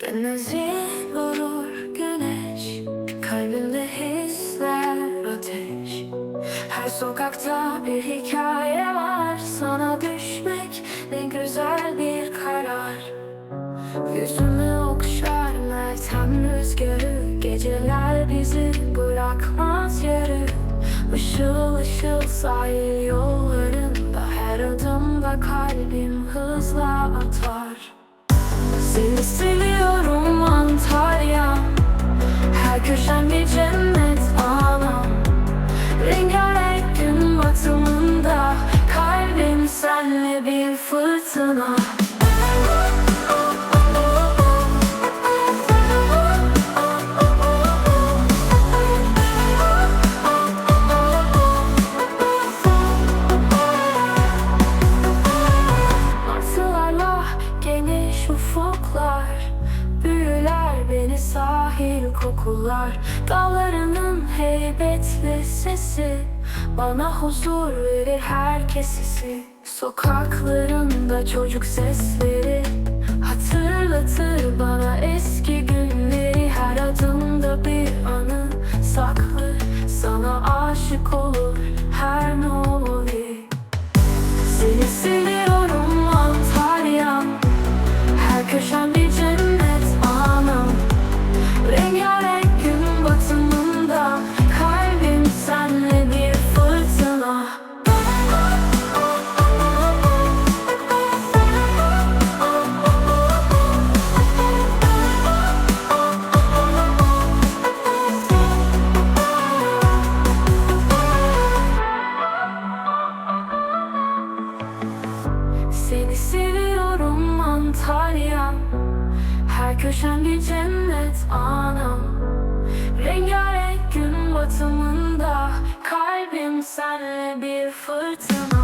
Denizi vurur güneş Kalbimde hisler ateş. Her sokakta bir hikaye var Sana düşmek ne güzel bir karar. Yüzümü okşar meltem rüzgarı Geceler bizi bırakmaz yarı. Işıl ışıl sahil yollarında Her adımda kalbim hızla atar bir fırtına geniş ufuklar Büyüler beni sahil kokular. Dağlarının heybetli sesi Bana huzur verir her kesisi Sokaklarında çocuk sesleri. Hatırlatır bana eski günleri. Her adımda bir anı saklı. Sana aşık olur Seni seviyorum Antalya Her köşen bir cennet anam. Rengarenk gün batımında Kalbim senle bir fırtına